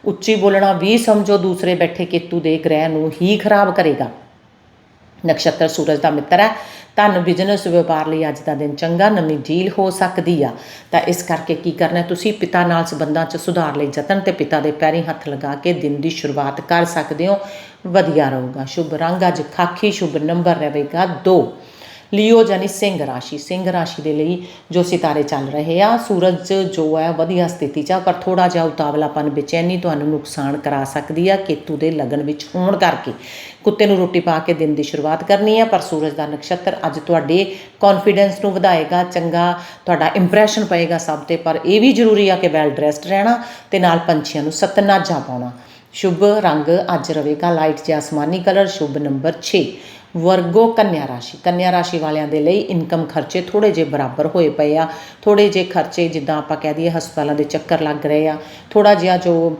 ਉੱਚੀ ਬੋਲਣਾ ਵੀ ਸਮਝੋ, ਦੂਸਰੇ ਬੈਠੇ ਕੇਤੂ ਦੇ ਗ੍ਰਹਿ ਨੂੰ ਹੀ ਖਰਾਬ ਕਰੇਗਾ। ਨਕਸ਼ਤਰ ਸੂਰਜ ਦਾ ਮਿੱਤਰ ਹੈ। ਤੁਹਾਨੂੰ ਬਿਜ਼ਨਸ ਵਪਾਰ ਲਈ ਅੱਜ ਦਾ ਦਿਨ ਚੰਗਾ, ਨਵੀਂ ਡੀਲ ਹੋ ਸਕਦੀ ਆ। ਤਾਂ ਇਸ ਕਰਕੇ ਕੀ ਕਰਨਾ ਤੁਸੀਂ ਪਿਤਾ ਨਾਲ ਸੰਬੰਧਾਂ 'ਚ ਸੁਧਾਰ ਲਈ ਯਤਨ ਤੇ ਪਿਤਾ ਦੇ ਪੈਰੀਂ ਹੱਥ ਲਗਾ ਕੇ ਦਿਨ ਦੀ ਸ਼ੁਰੂਆਤ ਕਰ ਸਕਦੇ ਹੋ। ਵਧੀਆ ਰਹੂਗਾ। ਸ਼ੁਭ ਰੰਗ ਅੱਜ ਖਾਕੀ, ਸ਼ੁਭ ਨੰਬਰ ਰਹੇਗਾ 2 ਲਿਓ ਜਾਨੀ ਸਿੰਘ ਰਾਸ਼ੀ ਸਿੰਘ ਰਾਸ਼ੀ ਦੇ ਲਈ ਜੋ ਸਿਤਾਰੇ ਚੱਲ ਰਹੇ ਆ, ਸੂਰਜ ਜੋ ਹੈ ਵਧੀਆ ਸਥਿਤੀ 'ਚ ਆ, ਪਰ ਥੋੜਾ ਜਿਹਾ ਉਤਾਵਲਾਪਨ ਬੇਚੈਨੀ ਤੁਹਾਨੂੰ ਨੁਕਸਾਨ ਕਰਾ ਸਕਦੀ ਆ ਕੇਤੂ ਦੇ ਲਗਨ ਵਿੱਚ ਹੋਣ ਕਰਕੇ। ਕੁੱਤੇ ਨੂੰ ਰੋਟੀ ਪਾ ਕੇ ਦਿਨ ਦੀ ਸ਼ੁਰੂਆਤ ਕਰਨੀ ਹੈ ਪਰ ਸੂਰਜ ਦਾ ਨਕਸ਼ਤਰ ਅੱਜ ਤੁਹਾਡੇ ਕੌਨਫੀਡੈਂਸ ਨੂੰ ਵਧਾਏਗਾ, ਚੰਗਾ ਤੁਹਾਡਾ ਇੰਪ੍ਰੈਸ਼ਨ ਪਏਗਾ ਸਭ ਤੇ, ਪਰ ਇਹ ਵੀ ਜ਼ਰੂਰੀ ਆ ਕਿ ਵੈਲ ਡਰੈਸਡ ਰਹਿਣਾ ਤੇ ਨਾਲ ਪੰਛੀਆਂ ਨੂੰ ਸਤਨਾਜਾ ਪਾਉਣਾ। ਸ਼ੁਭ ਰੰਗ ਅੱਜ ਰਹੇਗਾ ਲਾਈਟ ਜਿਹਾ ਆਸਮਾਨੀ ਕਲਰ ਸ਼ੁਭ ਨੰਬਰ 6 ਵਰਗੋ ਕੰਨਿਆ ਰਾਸ਼ੀ। ਕੰਨਿਆ ਰਾਸ਼ੀ ਵਾਲਿਆਂ ਦੇ ਲਈ ਇਨਕਮ ਖਰਚੇ ਥੋੜੇ ਜਿਹੇ ਬਰਾਬਰ ਹੋਏ ਪਏ ਆ। ਥੋੜੇ ਜਿਹੇ ਖਰਚੇ ਜਿੱਦਾਂ ਆਪਾਂ ਕਹਿ ਦਈਏ ਹਸਪਤਾਲਾਂ ਦੇ ਚੱਕਰ ਲੱਗ ਰਹੇ ਆ। ਥੋੜਾ ਜਿਹਾ ਜੋ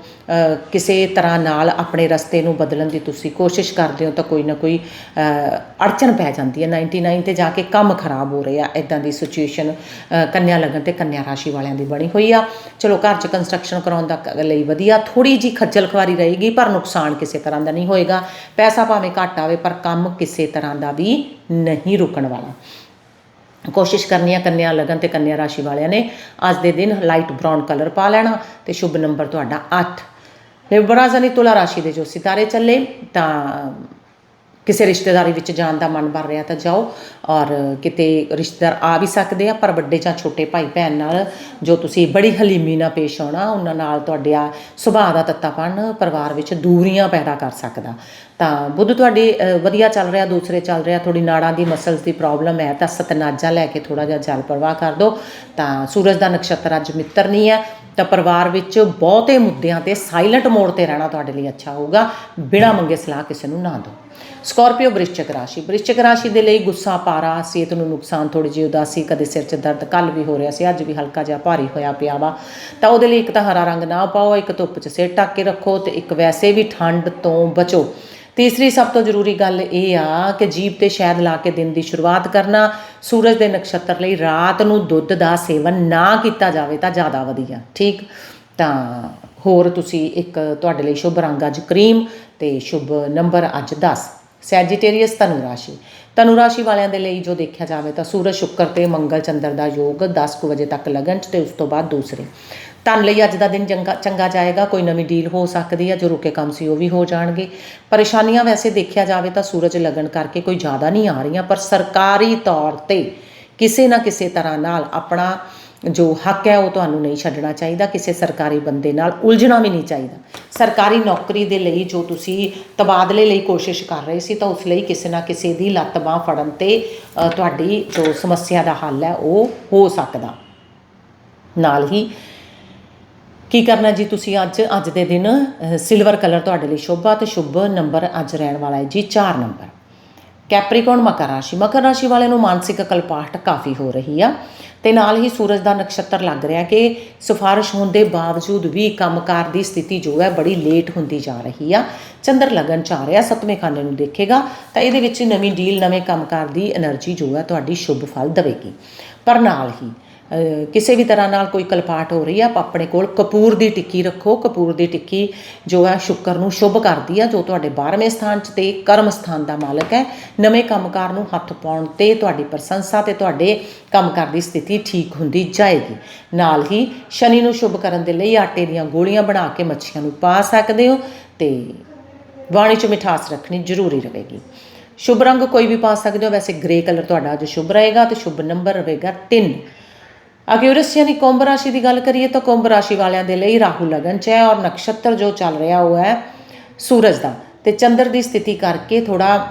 ਕਿਸੇ ਤਰ੍ਹਾਂ ਨਾਲ ਆਪਣੇ ਰਸਤੇ ਨੂੰ ਬਦਲਣ ਦੀ ਤੁਸੀਂ ਕੋਸ਼ਿਸ਼ ਕਰਦੇ ਹੋ ਤਾਂ ਕੋਈ ਨਾ ਕੋਈ ਅੜਚਨ ਪੈ ਜਾਂਦੀ ਹੈ। 99 ਤੇ ਜਾ ਕੇ ਕੰਮ ਖਰਾਬ ਹੋ ਰਿਹਾ ਇਦਾਂ ਦੀ ਸਿਚੁਏਸ਼ਨ ਕੰਨਿਆ ਲਗਨ ਤੇ ਕੰਨਿਆ ਰਾਸ਼ੀ ਵਾਲਿਆਂ ਦੀ ਬਣੀ ਹੋਈ ਆ। ਚਲੋ ਘਰ 'ਚ ਕੰਸਟਰਕਸ਼ਨ ਕਰਾਉਣ ਦਾ ਕ- ਲਈ ਵਧੀਆ। ਥੋੜੀ ਜੀ ਖੱਜਲ ਖਵਾਰੀ ਰਹੇਗੀ ਪਰ ਨੁਕਸਾਨ ਕਿਸੇ ਤਰ੍ਹਾਂ ਦਾ ਨਹੀਂ ਹੋਏਗਾ। ਪੈਸਾ ਭਾਵੇਂ ਘੱਟ ਆਵੇ ਪਰ ਕੰਮ ਕਿਸੇ ਕਿਸੇ ਤਰ੍ਹਾਂ ਦਾ ਵੀ ਨਹੀਂ ਰੁਕਣ ਵਾਲਾ। ਕੋਸ਼ਿਸ਼ ਕਰਨੀ ਹੈ ਕੰਨਿਆ ਲਗਨ ਤੇ ਕੰਨਿਆ ਰਾਸ਼ੀ ਵਾਲਿਆਂ ਨੇ ਅੱਜ ਦੇ ਦਿਨ ਲਾਈਟ ਬ੍ਰਾਊਨ ਕਲਰ ਪਾ ਲੈਣਾ ਤੇ ਸ਼ੁਭ ਨੰਬਰ ਤੁਹਾਡਾ 8 ਲਿਬਰਾ ਜਾਨੀ ਤੁਲਾ ਰਾਸ਼ੀ ਦੇ ਜੋ ਸਿਤਾਰੇ ਚੱਲੇ ਤਾਂ ਕਿਸੇ ਰਿਸ਼ਤੇਦਾਰੀ ਵਿੱਚ ਜਾਣ ਦਾ ਮਨ ਬਣ ਰਿਹਾ ਤਾਂ ਜਾਓ ਔਰ ਕਿਤੇ ਰਿਸ਼ਤੇਦਾਰ ਆ ਵੀ ਸਕਦੇ ਆ, ਪਰ ਵੱਡੇ ਜਾਂ ਛੋਟੇ ਭਾਈ ਭੈਣ ਨਾਲ ਜੋ ਤੁਸੀਂ ਬੜੀ ਹਲੀਮੀ ਨਾਲ ਪੇਸ਼ ਆਉਣਾ, ਉਹਨਾਂ ਨਾਲ ਤੁਹਾਡੇ ਆ ਸੁਭਾਅ ਦਾ ਤੱਤਾਪਣ ਪਰਿਵਾਰ ਵਿੱਚ ਦੂਰੀਆਂ ਪੈਦਾ ਕਰ ਸਕਦਾ। ਤਾਂ ਬੁੱਧ ਤੁਹਾਡੀ ਵਧੀਆ ਚੱਲ ਰਿਹਾ, ਦੂਸਰੇ ਚੱਲ ਰਿਹਾ ਥੋੜੀ ਨਾੜਾਂ ਦੀ ਮਸਲਸ ਦੀ ਪ੍ਰੋਬਲਮ ਹੈ ਤਾਂ ਸਤਨਾਜਾ ਲੈ ਕੇ ਥੋੜਾ ਜਿਹਾ ਜਲ ਪ੍ਰਵਾਹ ਕਰ ਦਿਓ। ਤਾਂ ਸੂਰਜ ਦਾ ਨਕਸ਼ਤਰ ਅੱਜ ਮਿੱਤਰ ਨਹੀਂ ਹੈ, ਤਾਂ ਪਰਿਵਾਰ ਵਿੱਚ ਬਹੁਤੇ ਮੁੱਦਿਆਂ ਤੇ ਸਾਇਲੈਂਟ ਮੋਡ ਤੇ ਰਹਿਣਾ ਤੁਹਾਡੇ ਲਈ ਅੱਛਾ ਹੋਊਗਾ, ਬਿਨਾਂ ਮੰਗੇ ਸਲਾਹ ਕਿਸੇ ਨੂੰ ਨਾ ਦਿਓ। ਸਕੋਰਪੀਓ ਵ੍ਰਿਸ਼ਚਿਕ ਰਾਸ਼ੀ ਵ੍ਰਿਸ਼ਚਿਕ ਰਾਸ਼ੀ ਦੇ ਲਈ ਗੁੱਸਾ, ਪਾਰਾ, ਸਿਹਤ ਨੂੰ ਨੁਕਸਾਨ ਥੋੜੀ ਜਿਹੀ ਉਦਾਸੀ, ਕਦੇ ਸਿਰ 'ਚ ਦਰਦ ਕੱਲ ਵੀ ਹੋ ਰਿਹਾ ਸੀ, ਅੱਜ ਵੀ ਹਲਕਾ ਜਿਹਾ ਭਾਰੀ ਹੋਇਆ ਪਿਆ ਵਾ। ਤਾਂ ਉਹਦੇ ਲਈ ਇੱਕ ਤਾਂ ਹਰਾ ਰੰਗ ਨਾ ਪਾਓ, ਇੱਕ ਧੁੱਪ 'ਚ ਸਿਰ ਢੱਕ ਕੇ ਰੱਖੋ ਤੇ ਇੱਕ ਵੈਸੇ ਵੀ ਠੰਡ ਤੋਂ ਬਚੋ। ਤੀਸਰੀ ਸਭ ਤੋਂ ਜ਼ਰੂਰੀ ਗੱਲ ਇਹ ਆ ਕਿ ਜੀਭ ਤੇ ਸ਼ਹਿਦ ਲਾ ਕੇ ਦਿਨ ਦੀ ਸ਼ੁਰੂਆਤ ਕਰਨਾ, ਸੂਰਜ ਦੇ ਨਕਸ਼ਤਰ ਲਈ ਰਾਤ ਨੂੰ ਦੁੱਧ ਦਾ ਸੇਵਨ ਨਾ ਕੀਤਾ ਜਾਵੇ ਤਾਂ ਜ਼ਿਆਦਾ ਵਧੀਆ, ਠੀਕ? ਤਾਂ ਹੋਰ ਤੁਸੀਂ ਇੱਕ ਤੁਹਾਡੇ ਲਈ ਸ਼ੁਭ ਰੰਗ ਅੱਜ ਕਰੀਮ ਤੇ ਸ਼ੁਭ ਨੰਬਰ ਅੱਜ 10 ਸੈਜੀਟੇਰੀਅਸ ਤਨੂ ਰਾਸ਼ੀ। ਤਨੂ ਰਾਸ਼ੀ ਵਾਲਿਆਂ ਦੇ ਲਈ ਜੋ ਦੇਖਿਆ ਜਾਵੇ ਤਾਂ ਸੂਰਜ, ਸ਼ੁੱਕਰ ਤੇ ਮੰਗਲ, ਚੰਦਰ ਦਾ ਯੋਗ 10 ਕੁ ਵਜੇ ਤੱਕ ਲਗਨ ਚ ਤੇ ਉਸ ਤੋਂ ਬਾਅਦ ਦੂਸਰੇ। ਧਨ ਲਈ ਅੱਜ ਦਾ ਦਿਨ ਚੰਗਾ ਚੰਗਾ ਜਾਏਗਾ, ਕੋਈ ਨਵੀਂ ਡੀਲ ਹੋ ਸਕਦੀ ਹੈ, ਜੋ ਰੁਕੇ ਕੰਮ ਸੀ ਉਹ ਵੀ ਹੋ ਜਾਣਗੇ। ਪਰੇਸ਼ਾਨੀਆਂ ਵੈਸੇ ਦੇਖਿਆ ਜਾਵੇ ਤਾਂ ਸੂਰਜ ਲੱਗਣ ਕਰਕੇ ਕੋਈ ਜ਼ਿਆਦਾ ਨਹੀਂ ਆ ਰਹੀਆਂ, ਪਰ ਸਰਕਾਰੀ ਤੌਰ ਤੇ ਕਿਸੇ ਨਾ ਕਿਸੇ ਤਰ੍ਹਾਂ ਨਾਲ ਆਪਣਾ ਜੋ ਹੱਕ ਹੈ ਉਹ ਤੁਹਾਨੂੰ ਨਹੀਂ ਛੱਡਣਾ ਚਾਹੀਦਾ, ਕਿਸੇ ਸਰਕਾਰੀ ਬੰਦੇ ਨਾਲ ਉਲਝਣਾ ਵੀ ਨਹੀਂ ਚਾਹੀਦਾ। ਸਰਕਾਰੀ ਨੌਕਰੀ ਦੇ ਲਈ ਜੋ ਤੁਸੀਂ ਤਬਾਦਲੇ ਲਈ ਕੋਸ਼ਿਸ਼ ਕਰ ਰਹੇ ਸੀ ਤਾਂ ਉਸ ਲਈ ਕਿਸੇ ਨਾ ਕਿਸੇ ਦੀ ਲੱਤ ਬਾਂਹ ਫੜਨ ਤੇ ਤੁਹਾਡੀ ਜੋ ਸਮੱਸਿਆ ਦਾ ਹੱਲ ਹੈ ਉਹ ਹੋ ਸਕਦਾ। ਨਾਲ ਹੀ ਕੀ ਕਰਨਾ ਜੀ ਤੁਸੀਂ ਅੱਜ? ਅੱਜ ਦੇ ਦਿਨ ਸਿਲਵਰ ਕਲਰ ਤੁਹਾਡੇ ਲਈ ਸ਼ੁਭ ਆ ਤੇ ਸ਼ੁਭ ਨੰਬਰ ਅੱਜ ਰਹਿਣ ਵਾਲਾ ਹੈ ਜੀ 4 ਨੰਬਰ। ਕੈਪਰੀਕੌਨ ਮਕਰ ਰਾਸ਼ੀ ਮਕਰ ਰਾਸ਼ੀ ਵਾਲਿਆਂ ਨੂੰ ਮਾਨਸਿਕ ਕਲਪਾਹਟ ਕਾਫੀ ਹੋ ਰਹੀ ਆ। ਤੇ ਨਾਲ ਹੀ ਸੂਰਜ ਦਾ ਨਕਸ਼ਤਰ ਲੱਗ ਰਿਹਾ ਕਿ ਸਿਫਾਰਿਸ਼ ਹੋਣ ਦੇ ਬਾਵਜੂਦ ਵੀ ਕੰਮਕਾਰ ਦੀ ਸਥਿਤੀ ਜੋ ਹੈ ਬੜੀ ਲੇਟ ਹੁੰਦੀ ਜਾ ਰਹੀ ਆ। ਚੰਦਰ ਲਗਨ ਚ ਆ ਰਿਹਾ, ਸਤਵੇਂ ਖਾਨੇ ਨੂੰ ਦੇਖੇਗਾ ਤਾਂ ਇਹਦੇ ਵਿੱਚ ਨਵੀਂ ਡੀਲ ਨਵੇਂ ਕੰਮਕਾਰ ਦੀ એનર્ਜੀ ਜੋ ਹੈ ਤੁਹਾਡੀ ਸ਼ੁਭ ਫਲ ਦੇਵੇਗੀ। ਪਰ ਨਾਲ ਹੀ ਕਿਸੇ ਵੀ ਤਰ੍ਹਾਂ ਨਾਲ ਕੋਈ ਕਲਪਾਟ ਹੋ ਰਹੀ ਆ, ਆਪਾਂ ਆਪਣੇ ਕੋਲ ਕਪੂਰ ਦੀ ਟਿੱਕੀ ਰੱਖੋ। ਕਪੂਰ ਦੀ ਟਿੱਕੀ ਜੋ ਹੈ ਸ਼ੁੱਕਰ ਨੂੰ ਸ਼ੁਭ ਕਰਦੀ ਆ, ਜੋ ਤੁਹਾਡੇ 12ਵੇਂ ਸਥਾਨ 'ਚ ਤੇ ਕਰਮ ਸਥਾਨ ਦਾ ਮਾਲਕ ਹੈ। ਨਵੇਂ ਕੰਮਕਾਰ ਨੂੰ ਹੱਥ ਪਾਉਣ ਤੇ ਤੁਹਾਡੀ ਪ੍ਰਸ਼ੰਸਾ ਤੇ ਤੁਹਾਡੇ ਕੰਮਕਾਰ ਦੀ ਸਥਿਤੀ ਠੀਕ ਹੁੰਦੀ ਜਾਏਗੀ। ਨਾਲ ਹੀ ਸ਼ਨੀ ਨੂੰ ਸ਼ੁਭ ਕਰਨ ਦੇ ਲਈ ਆਟੇ ਦੀਆਂ ਗੋਲੀਆਂ ਬਣਾ ਕੇ ਮੱਛੀਆਂ ਨੂੰ ਪਾ ਸਕਦੇ ਹੋ ਤੇ ਬਾਣੀ 'ਚ ਮਿਠਾਸ ਰੱਖਣੀ ਜ਼ਰੂਰੀ ਰਹੇਗੀ। ਸ਼ੁਭ ਰੰਗ ਕੋਈ ਵੀ ਪਾ ਸਕਦੇ ਹੋ। ਵੈਸੇ ਗ੍ਰੇ ਕਲਰ ਤੁਹਾਡਾ ਅੱਜ ਸ਼ੁਭ ਰਹੇਗਾ ਤੇ ਸ਼ੁਭ ਨੰਬਰ ਰਹੇਗਾ 3 ਅਕਿਊਰਸ ਯਾਨੀ ਕੁੰਭ ਰਾਸ਼ੀ ਦੀ ਗੱਲ ਕਰੀਏ ਤਾਂ ਕੁੰਭ ਰਾਸ਼ੀ ਵਾਲਿਆਂ ਦੇ ਲਈ ਰਾਹੂ ਲਗਨ ਚ ਹੈ ਔਰ ਨਕਸ਼ਤਰ ਜੋ ਚੱਲ ਰਿਹਾ ਉਹ ਹੈ ਸੂਰਜ ਦਾ। ਤੇ ਚੰਦਰ ਦੀ ਸਥਿਤੀ ਕਰਕੇ ਥੋੜਾ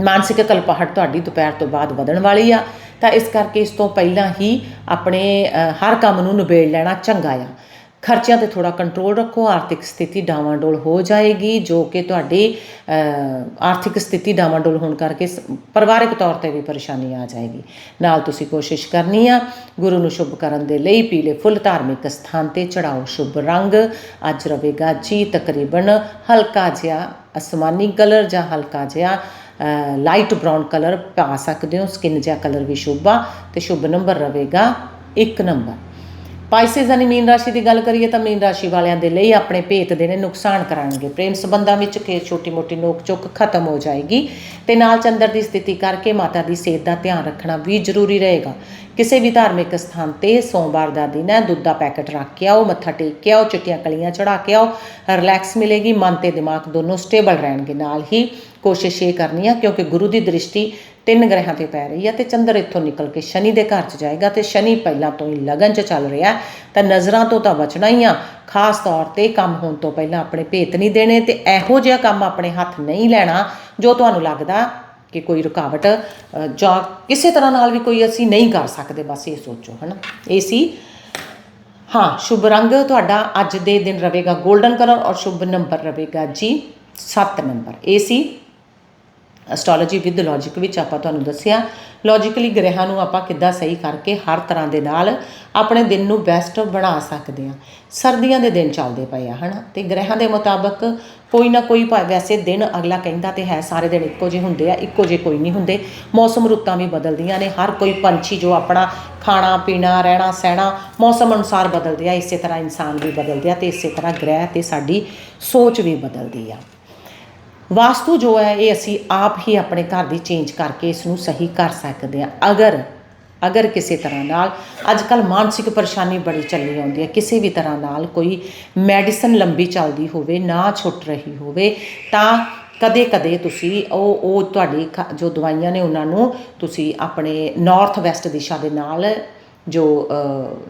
ਮਾਨਸਿਕ ਕਲਪਾਹਟ ਤੁਹਾਡੀ ਦੁਪਹਿਰ ਤੋਂ ਬਾਅਦ ਵਧਣ ਵਾਲੀ ਆ। ਤਾਂ ਇਸ ਕਰਕੇ ਇਸ ਤੋਂ ਪਹਿਲਾਂ ਹੀ ਆਪਣੇ ਹਰ ਕੰਮ ਨੂੰ ਨਿਬੇੜ ਲੈਣਾ ਚੰਗਾ ਆ। ਖਰਚਿਆਂ ਤੇ ਥੋੜਾ ਕੰਟਰੋਲ ਰੱਖੋ, ਆਰਥਿਕ ਸਥਿਤੀ ਡਾਵਾਂਡੋਲ ਹੋ ਜਾਏਗੀ, ਜੋ ਕਿ ਤੁਹਾਡੀ ਆਰਥਿਕ ਸਥਿਤੀ ਡਾਵਾਂਡੋਲ ਹੋਣ ਕਰਕੇ ਸ- ਪਰਿਵਾਰਕ ਤੌਰ ਤੇ ਵੀ ਪਰੇਸ਼ਾਨੀ ਆ ਜਾਏਗੀ। ਨਾਲ ਤੁਸੀਂ ਕੋਸ਼ਿਸ਼ ਕਰਨੀ ਆ, ਗੁਰੂ ਨੂੰ ਸ਼ੁਭ ਕਰਨ ਦੇ ਲਈ ਪੀਲੇ ਫੁੱਲ ਧਾਰਮਿਕ ਸਥਾਨ ਤੇ ਚੜਾਓ ਸ਼ੁਭ ਰੰਗ, ਅੱਜ ਰਵੇਗਾ ਜੀ ਤਕਰੀਬਨ ਹਲਕਾ ਜਿਹਾ ਅਸਮਾਨੀ ਕਲਰ ਜਾਂ ਹਲਕਾ ਜਿਹਾ ਲਾਈਟ ਬ੍ਰਾਊਨ ਕਲਰ ਪਾ ਸਕਦੇ ਹੋ ਸਕਿਨ ਜਿਹਾ ਕਲਰ ਵੀ ਸ਼ੁਭ ਆ, ਤੇ ਸ਼ੁਭ ਨੰਬਰ ਰਵੇਗਾ 1 ਨੰਬਰ। ਪਾਈਸੇਸ ਯਾਨੀ ਮੀਨ ਰਾਸ਼ੀ ਦੀ ਗੱਲ ਕਰੀਏ ਤਾਂ ਮੀਨ ਰਾਸ਼ੀ ਵਾਲਿਆਂ ਦੇ ਲਈ ਆਪਣੇ ਭੇਤ ਦੇ ਨੇ ਨੁਕਸਾਨ ਕਰਾਂਗੇ ਪ੍ਰੇਮ ਸੰਬੰਧਾਂ ਵਿੱਚ ਕਿ ਛੋਟੀ ਮੋਟੀ ਨੋਕ ਚੁੱਕ ਖਤਮ ਹੋ ਜਾਏਗੀ ਤੇ ਨਾਲ ਚੰਦਰ ਦੀ ਸਥਿਤੀ ਕਰਕੇ ਮਾਤਾ ਦੀ ਸਿਹਤ ਦਾ ਧਿਆਨ ਰੱਖਣਾ ਵੀ ਜ਼ਰੂਰੀ ਰਹੇਗਾ। ਕਿਸੇ ਵੀ ਧਾਰਮਿਕ ਸਥਾਨ ਤੇ ਸੋਮਵਾਰ ਦਾ ਦਿਨ ਹੈ, ਦੁੱਧ ਦਾ ਪੈਕਟ ਰੱਖ ਕੇ ਆਓ, ਮੱਥਾ ਟੇਕ ਕੇ ਆਓ, ਚਿੱਟੀਆਂ ਕਲੀਆਂ ਚੜਾ ਕੇ ਆਓ, ਰਿਲੈਕਸ ਮਿਲੇਗੀ, ਮਨ ਤੇ ਦਿਮਾਗ ਦੋਨੋਂ ਸਟੇਬਲ ਰਹਿਣਗੇ। ਨਾਲ ਹੀ ਕੋਸ਼ਿਸ਼ ਇਹ ਕਰਨੀ ਆ, ਕਿਉਂਕਿ ਗੁਰੂ ਦੀ ਦ੍ਰਿਸ਼ਟੀ ਤਿੰਨ ਗ੍ਰਹਿਾਂ ਤੇ ਪੈ ਰਹੀ ਹੈ ਤੇ ਚੰਦਰ ਇੱਥੋਂ ਨਿਕਲ ਕੇ ਸ਼ਨੀ ਦੇ ਘਰ 'ਚ ਜਾਏਗਾ ਤੇ ਸ਼ਨੀ ਪਹਿਲਾਂ ਤੋਂ ਹੀ ਲਗਨ 'ਚ ਚੱਲ ਰਿਹਾ ਤਾਂ ਨਜ਼ਰਾਂ ਤੋਂ ਤਾਂ ਬਚਣਾ ਹੀ ਆ। ਖਾਸ ਤੌਰ ਤੇ ਕੰਮ ਹੋਣ ਤੋਂ ਪਹਿਲਾਂ ਆਪਣੇ ਭੇਤ ਨਹੀਂ ਦੇਣੇ ਤੇ ਇਹੋ ਜਿਹਾ ਕੰਮ ਆਪਣੇ ਹੱਥ ਨਹੀਂ ਲੈਣਾ ਜੋ ਤੁਹਾਨੂੰ ਲੱਗਦਾ ਕਿ ਕੋਈ ਰੁਕਾਵਟ ਜਾਂ ਕਿਸੇ ਤਰ੍ਹਾਂ ਨਾਲ ਵੀ ਕੋਈ ਅਸੀਂ ਨਹੀਂ ਕਰ ਸਕਦੇ, ਬਸ ਇਹ ਸੋਚੋ, ਹਨਾ? ਇਹ ਸੀ। ਹਾਂ, ਸ਼ੁਭ ਰੰਗ ਤੁਹਾਡਾ ਅੱਜ ਦੇ ਦਿਨ ਰਹੇਗਾ 골ਡਨ ਕਲਰ ਔਰ ਸ਼ੁਭ ਨੰਬਰ ਰਹੇਗਾ ਜੀ 7 ਨੰਬਰ। ਇਹ ਸੀ। ਐਸਟ੍ਰੋਲੋਜੀ ਵਿਦ ਲੌਜੀਕ ਵਿੱਚ ਆਪਾਂ ਤੁਹਾਨੂੰ ਦੱਸਿਆ ਲੌਜੀਕਲੀ ਗ੍ਰਹਿਾਂ ਨੂੰ ਆਪਾਂ ਕਿੱਦਾਂ ਸਹੀ ਕਰਕੇ ਹਰ ਤਰ੍ਹਾਂ ਦੇ ਨਾਲ ਆਪਣੇ ਦਿਨ ਨੂੰ ਬੈਸਟ ਬਣਾ ਸਕਦੇ ਹਾਂ। ਸਰਦੀਆਂ ਦੇ ਦਿਨ ਚੱਲਦੇ ਪਏ ਆ, ਹਨਾ? ਤੇ ਗ੍ਰਹਿਾਂ ਦੇ ਮੁਤਾਬਕ ਕੋਈ ਨਾ ਕੋਈ ਵੈਸੇ ਦਿਨ ਅਗਲਾ ਕਹਿੰਦਾ ਤੇ ਹੈ, ਸਾਰੇ ਦਿਨ ਇੱਕੋ ਜਿਹੇ ਹੁੰਦੇ ਆ, ਇੱਕੋ ਜਿਹੇ ਕੋਈ ਨਹੀਂ ਹੁੰਦੇ। ਮੌਸਮ ਰੁੱਤਾਂ ਵੀ ਬਦਲਦੀਆਂ ਨੇ, ਹਰ ਕੋਈ ਪੰਛੀ ਜੋ ਆਪਣਾ ਖਾਣਾ, ਪੀਣਾ, ਰਹਿਣਾ, ਸਹਿਣਾ, ਮੌਸਮ ਅਨੁਸਾਰ ਬਦਲਦੇ ਆ, ਇਸੇ ਤਰ੍ਹਾਂ ਇਨਸਾਨ ਵੀ ਬਦਲਦੇ ਆ ਤੇ ਇਸੇ ਤਰ੍ਹਾਂ ਗ੍ਰਹਿ ਤੇ ਸਾਡੀ ਸੋਚ ਵੀ ਬਦਲਦੀ ਆ। ਵਾਸਤੂ ਜੋ ਹੈ, ਇਹ ਅਸੀਂ ਆਪ ਹੀ ਆਪਣੇ ਘਰ ਦੀ ਚੇਂਜ ਕਰਕੇ ਇਸ ਨੂੰ ਸਹੀ ਕਰ ਸਕਦੇ ਹਾਂ। ਅਗਰ ਅਗਰ ਕਿਸੇ ਤਰ੍ਹਾਂ ਨਾਲ ਅੱਜ ਕੱਲ ਮਾਨਸਿਕ ਪਰੇਸ਼ਾਨੀ ਬੜੀ ਚੱਲੀ ਆਉਂਦੀ ਹੈ। ਕਿਸੇ ਵੀ ਤਰ੍ਹਾਂ ਨਾਲ ਕੋਈ ਮੈਡੀਸਨ ਲੰਬੀ ਚੱਲਦੀ ਹੋਵੇ, ਨਾ ਛੁੱਟ ਰਹੀ ਹੋਵੇ, ਤਾਂ ਕਦੇ ਕਦੇ ਤੁਸੀਂ ਉਹ ਉਹ ਤੁਹਾਡੀ ਖ- ਜੋ ਦਵਾਈਆਂ ਨੇ ਉਹਨਾਂ ਨੂੰ ਤੁਸੀਂ ਆਪਣੇ ਨਾਰਥ ਵੈਸਟ ਦਿਸ਼ਾ ਦੇ ਨਾਲ ਜੋ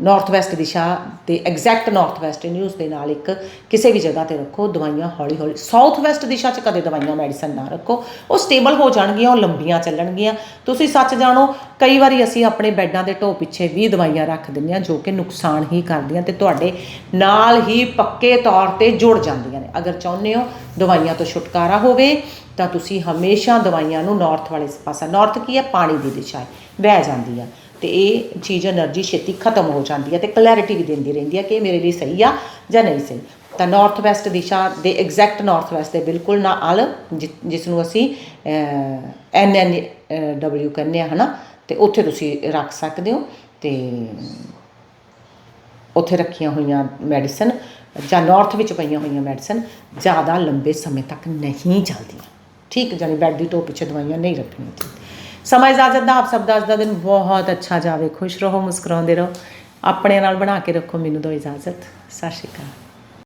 ਨਾਰਥ ਵੈਸਟ ਦਿਸ਼ਾ ਤੇ ਐਗਜ਼ੈਕਟ ਨਾਰਥ ਵੈਸਟ ਨਿਊਜ਼ ਦੇ ਨਾਲ ਇੱਕ ਕਿਸੇ ਵੀ ਜਗ੍ਹਾ ਤੇ ਰੱਖੋ, ਦਵਾਈਆਂ ਹੌਲੀ ਹੌਲੀ ਸਾਊਥ ਵੈਸਟ ਦਿਸ਼ਾ 'ਚ ਕਦੇ ਦਵਾਈਆਂ ਮੈਡੀਸਨ ਨਾ ਰੱਖੋ। ਉਹ ਸਟੇਬਲ ਹੋ ਜਾਣਗੀਆਂ, ਉਹ ਲੰਬੀਆਂ ਚੱਲਣਗੀਆਂ। ਤੁਸੀਂ ਸੱਚ ਜਾਣੋ, ਕਈ ਵਾਰੀ ਅਸੀਂ ਆਪਣੇ ਬੈੱਡਾਂ ਦੇ ਢੋ ਪਿੱਛੇ ਵੀ ਦਵਾਈਆਂ ਰੱਖ ਦਿੰਦੇ ਹਾਂ ਜੋ ਕਿ ਨੁਕਸਾਨ ਹੀ ਕਰਦੀਆਂ ਤੇ ਤੁਹਾਡੇ ਨਾਲ ਹੀ ਪੱਕੇ ਤੌਰ ਤੇ ਜੁੜ ਜਾਂਦੀਆਂ ਨੇ। ਅਗਰ ਚਾਹੁੰਦੇ ਹੋ ਦਵਾਈਆਂ ਤੋਂ ਛੁਟਕਾਰਾ ਹੋਵੇ, ਤਾਂ ਤੁਸੀਂ ਹਮੇਸ਼ਾ ਦਵਾਈਆਂ ਨੂੰ ਨਾਰਥ ਵਾਲੇ ਪਾਸਾ ਨਾਰਥ ਕੀ ਹੈ? ਪਾਣੀ ਦੀ ਦਿਸ਼ਾ ਹੈ। ਵਹਿ ਜਾਂਦੀ ਆ। ਤੇ ਇਹ ਚੀਜ਼ એનર્ਜੀ ਛੇਤੀ ਖਤਮ ਹੋ ਜਾਂਦੀ ਹੈ ਤੇ ਕਲੈਰਿਟੀ ਵੀ ਦਿੰਦੀ ਰਹਿੰਦੀ ਹੈ ਕਿ ਇਹ ਮੇਰੇ ਲਈ ਸਹੀ ਆ ਜਾਂ ਨਹੀਂ ਸਹੀ। ਤਾਂ ਨਾਰਥ ਵੈਸਟ ਦਿਸ਼ਾ ਦੇ ਐਗਜ਼ੈਕਟ ਨਾਰਥ ਵੈਸਟ ਦੇ ਬਿਲਕੁਲ ਨਾ ਨਾਲ ਜਿਸ ਨੂੰ ਅਸੀਂ ਐਨ ਐਨ ਡਬਲਯੂ ਕਹਿੰਦੇ ਆ, ਹਨਾ? ਤੇ ਉੱਥੇ ਤੁਸੀਂ ਰੱਖ ਸਕਦੇ ਹੋ ਤੇ ਉੱਥੇ ਰੱਖੀਆਂ ਹੋਈਆਂ ਮੈਡੀਸਨ ਜਾਂ ਨਾਰਥ ਵਿੱਚ ਪਈਆਂ ਹੋਈਆਂ ਮੈਡੀਸਨ ਜ਼ਿਆਦਾ ਲੰਬੇ ਸਮੇਂ ਤੱਕ ਨਹੀਂ ਚੱਲਦੀਆਂ। ਠੀਕ ਜਾਨੀ ਬੈੱਡ ਦੀ ਟੋਪ ਪਿੱਛੇ ਦਵਾਈਆਂ ਨਹੀਂ ਰੱਖਣੀਆਂ। ਸਮਾਂ ਇਜਾਜ਼ਤ ਦਾ ਆਪ ਸਭ ਦਾ ਅੱਜ ਦਾ ਦਿਨ ਬਹੁਤ ਅੱਛਾ ਜਾਵੇ, ਖੁਸ਼ ਰਹੋ, ਮੁਸਕਰਾਉਂਦੇ ਰਹੋ। ਆਪਣੇ ਨਾਲ ਬਣਾ ਕੇ ਰੱਖੋ ਮੈਨੂੰ ਦਿਓ ਇਜਾਜ਼ਤ। ਸਤਿ ਸ਼੍ਰੀ ਅਕਾਲ।